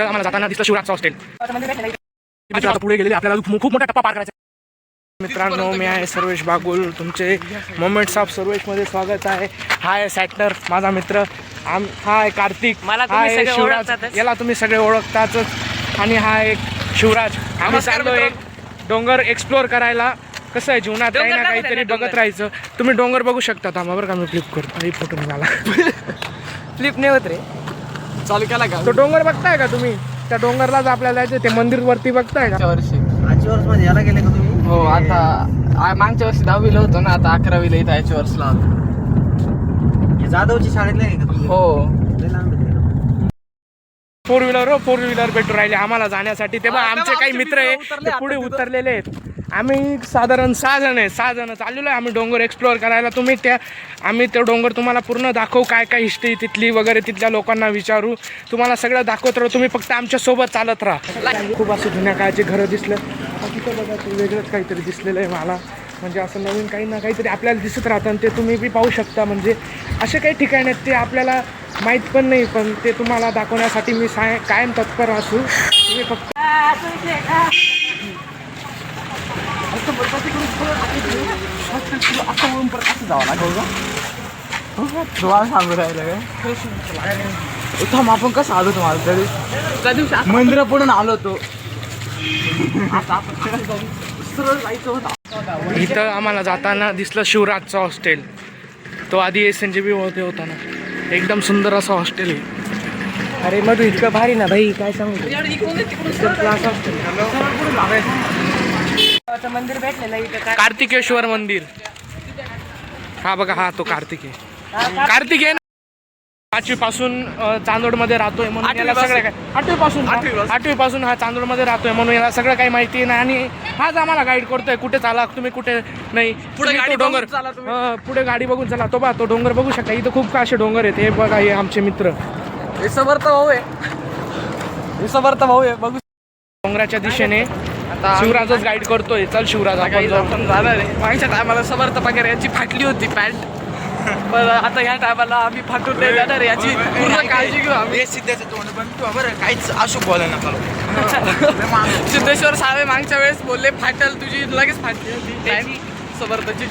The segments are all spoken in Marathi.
आम्हाला जाताना दिसलं शिवराजचं हॉस्टेल आता पुढे गेलेले आपल्याला खूप मोठा टप्पा पार करायचा मित्रांनो मी आहे सर्वेश बागुल. तुमचे मोमेंट्स ऑफ सर्वेशमध्ये स्वागत आहे. हा आहे सॅटनर माझा मित्र. आम हा आहे कार्तिक. मला हा सगळे शिवराज. याला तुम्ही सगळे ओळखतातच. आणि हा एक शिवराज. आम्ही चाललो एक डोंगर एक्सप्लोर करायला. कसं आहे जीवनात काही ना काहीतरी बघत डोंगर. राहायचं. तुम्ही डोंगर बघू शकता थांबा बरं का मी फ्लिप करतो. आणि फोटो निघाला. फ्लिप नाही होत रे. चालू केला का? तो डोंगर बघताय का तुम्ही? त्या डोंगरलाच आपल्याला जायचं ते मंदिर वरती बघताय का? वर्षी. आजच्या वर्षमध्ये याला गेले का तुम्ही? हो आता मागच्या वर्षी दहावीला होतो ना आता अकरावीला इथं याच्या वर्षीला हे जाधवची शाळेतले आहे का तुम्ही? हो. आहे. फोर व्हीलर फोर व्हीलर भेटून राहिले आम्हाला जाण्यासाठी. ते हा, आमचे काही मित्र आहे पुढे. उतरलेले आहेत. आम्ही साधारण सहा जण आहे. सहा जण चाललेलो आहे. आम्ही डोंगर एक्सप्लोअर करायला. तुम्ही त्या आम्ही ते डोंगर तुम्हाला पूर्ण दाखवू. काय काय हिस्ट्री तिथली वगैरे तिथल्या लोकांना विचारू. तुम्हाला सगळं दाखवत राहू. तुम्ही फक्त आमच्यासोबत चालत राहा. खूप असं जुन्या काळाचे घरं दिसलं. तिथं बघा वेगळंच काहीतरी दिसलेलं आहे मला. म्हणजे असं नवीन काही ना काहीतरी आपल्याला दिसत राहतं. आणि ते तुम्ही बी पाहू शकता. म्हणजे असे काही ठिकाण आहेत ते आपल्याला माहीत पण नाही. पण ते तुम्हाला दाखवण्यासाठी मी साय कायम तत्पर असू. तुम्ही फक्त तुम्हाला सांगू राहिलं काय थांब आपण कसं आलो तुम्हाला तरी त्या दिवशी मंदिरापुढून आलो तो आता आपण सरळ जायचं होतं इथं आम्हाला जाताना दिसलं शिवराजचं हॉस्टेल. तो आधी एस एन जी बी होते होता ना. एकदम सुंदर असं हॉस्टेल आहे. अरे मग इतकं भारी ना भाई काय सांगू? मंदिर भेटलेलं इथं काय कार्तिकेश्वर मंदिर. हा बघा हा तो कार्तिक. आहे कार्तिक आहे ना पाचवी पासून चांदोडमध्ये राहतोय म्हणून याला सगळं काय आठवी पासून आठवी पासून हा चांदोडमध्ये राहतोय म्हणून याला सगळं काही माहिती नाही आणि हाच आम्हाला गाईड करतोय. कुठे चाला तुम्ही कुठे नाही. तुम्ही गाडी डोंगर बघून चाला तुम्ही. पुढे गाडी बघून चला. तो बा तो डोंगर बघू शकता. इथं खूप का असे डोंगर आहेत हे बघा हे आमचे मित्र. हे समर्थ भाऊ आहे. हे समर्थ भाऊ आहे. बघू डोंगराच्या दिशेने. आता. शिवराजच गाईड करतोय. चल शिवराज आपण काही जाऊ. आपण जाणार आहे. मागच्या टायमाला समर्थ पगार याची फाटली होती पॅन्ट पण आता ह्या टायमाला आम्ही फाटून नाही जाणार. याची पूर्ण काळजी घेऊ आम्ही. सिद्धाचं तोंड पण तू बरं. काहीच अशुभ बोला नका सिद्धेश्वर सावे मागच्या वेळेस बोलले फाटल तुझी लगेच फाटली होती. पॅन्ट समर्थची.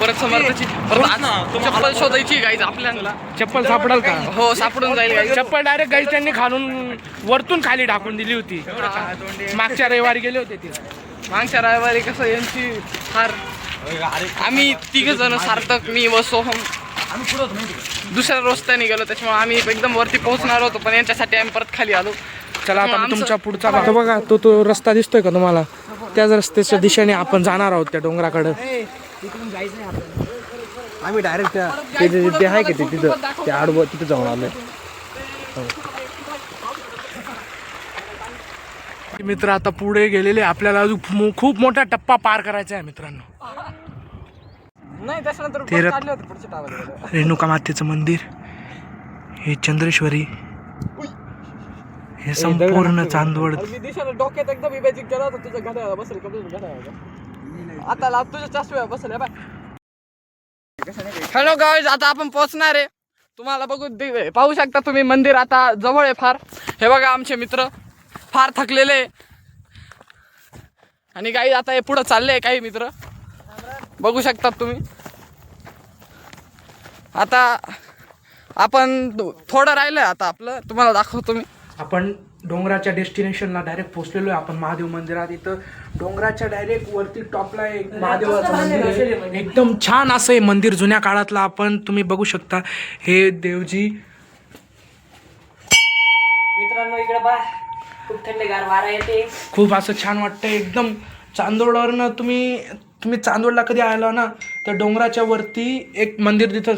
परत समर्थची परत आज चप्पल शोधायची गाईज आपल्याला चप्पल सापडाल का? हो सापडून जाईल गाईज. चप्पल डायरेक्ट गाईज त्यांनी खालून वरतून खाली टाकून दिली होती. मागच्या रविवारी गेले होते ते. मागच्या रविवारी कसं यांची फार आम्ही तिघ जण सार्थक मी व सोहम. दुसऱ्या रस्त्याने गेलो त्याच्यामुळे आम्ही एकदम वरती पोहोचणार होतो पण यांच्यासाठी आम्ही परत खाली आलो. चला आता तुमच्या पुढचा भाग- तो बघा तो तो रस्ता दिसतोय का तुम्हाला? त्याच रस्त्याच्या दिशेने आपण जाणार आहोत त्या डोंगराकडं. आम्ही डायरेक्ट ते जे- ते आहे का ते तिथं ते आडवं तिथं जाऊन आलोय. मित्र आता पुढे गेलेले आपल्याला अजून खूप मोठा टप्पा पार करायचा आहे मित्रांनो. नाही त्याच्यानंतर ते परत रथ- काढले होते पुढच्या टावाला रेणुका मातेचं मंदिर. हे चंद्रेश्वरी. हे संपूर्ण चांदवड. डोक्यात एकदम आता लाभ तुझ्या चासव्या बसेल बाय. हॅलो गाईज आता आपण पोहोचणार आहे. तुम्हाला बघू दे- पाहू शकता तुम्ही मंदिर आता जवळ आहे फार. हे बघा आमचे मित्र फार थकलेले आहे. आणि काही आता हे पुढं चालले काही मित्र. बघू शकतात तुम्ही. आता आपण थोडं राहिलं आता आपलं. तुम्हाला दाखवतो मी. आपण डोंगराच्या डेस्टिनेशनला डायरेक्ट पोहोचलेलो आहे. आपण महादेव मंदिरात इथं. डोंगराच्या डायरेक्ट वरती टॉपला एक महादेवाचं मंदिर आहे. एकदम छान असं आहे मंदिर जुन्या काळातलं आपण तुम्ही बघू शकता. हे देवजी. मित्रांनो इकडे पहा. खूप थंडगार वारा येते. खूप असं छान वाटतं एकदम चांदोडवरनं तुम्ही तुम्ही चांदोडला कधी आला ना त्या डोंगराच्या वरती एक मंदिर दिसल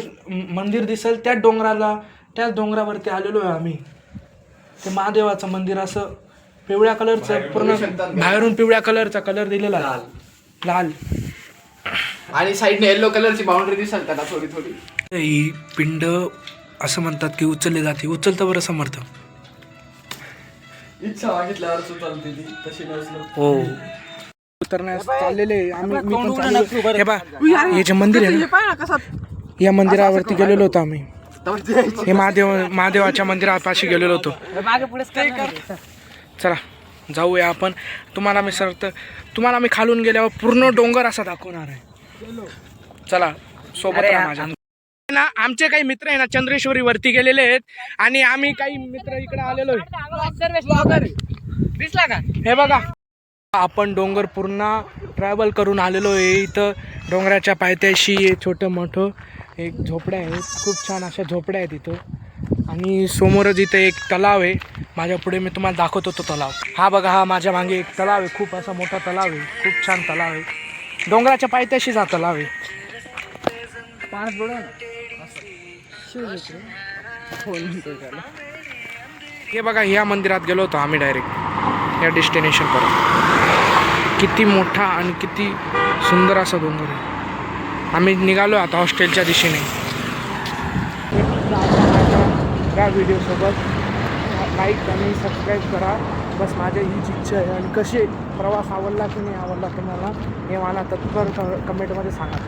मंदिर दिसेल त्या डोंगराला त्याच डोंगरावरती आलेलो आहे आम्ही. ते महादेवाचं मंदिर असं पिवळ्या कलरचं पूर्ण बाहेरून पिवळ्या कलरचा कलर दिलेला आहे. लाल. आणि साईडने येलो कलरची बाउंड्री दिसेल त्याला थोडी थोडी. ही पिंड असं म्हणतात की उचलली जाते. उचलतं बरं समर्थ. इच्छा मागितल्यावर तशी नसलो. हो. चाललेले आम्ही मी पण चाललेलो. हे हे जे मंदिर आहे ना या मंदिरावरती गेलेलो होतो आम्ही. हे महादेव महादेवाच्या मंदिरापाशी गेलेलो होतो. चला जाऊया आपण. तुम्हाला मी सर तुम्हाला मी खालून गेल्यावर पूर्ण डोंगर असा दाखवणार आहे. चला सोबत माझ्या. ना आमचे काही मित्र आहे ना चंद्रेश्वरी वरती गेलेले आहेत आणि आम्ही काही मित्र इकडे आलेलो आहे. दिसला का? हे बघा. आपण डोंगर पूर्ण ट्रॅव्हल करून आलेलो आहे. इथं डोंगराच्या पायथ्याशी छोटं मोठं एक झोपड्या आहे खूप छान अशा झोपड्या आहेत इथं. आणि समोरच इथं एक तलाव आहे. माझ्या पुढे मी तुम्हाला दाखवत होतो तलाव. हा बघा हा माझ्या मागे एक तलाव आहे. खूप असा मोठा तलाव आहे. खूप छान तलाव आहे. डोंगराच्या पायथ्याशीच हा तलाव आहे. हो, हे बघा ह्या मंदिरात गेलो होतो आम्ही डायरेक्ट या डेस्टिनेशनपर्यंत किती मोठा आणि किती सुंदर असा डोंगर आहे. आम्ही निघालो आता हॉस्टेलच्या दिशेने. या व्हिडिओसोबत लाईक आणि सबस्क्राईब करा. बस माझ्या हीच इच्छा आहे. आणि कसे प्रवास आवडला की नाही आवडला तुम्हाला? हे मला तत्पर कमेंटमध्ये सांगा.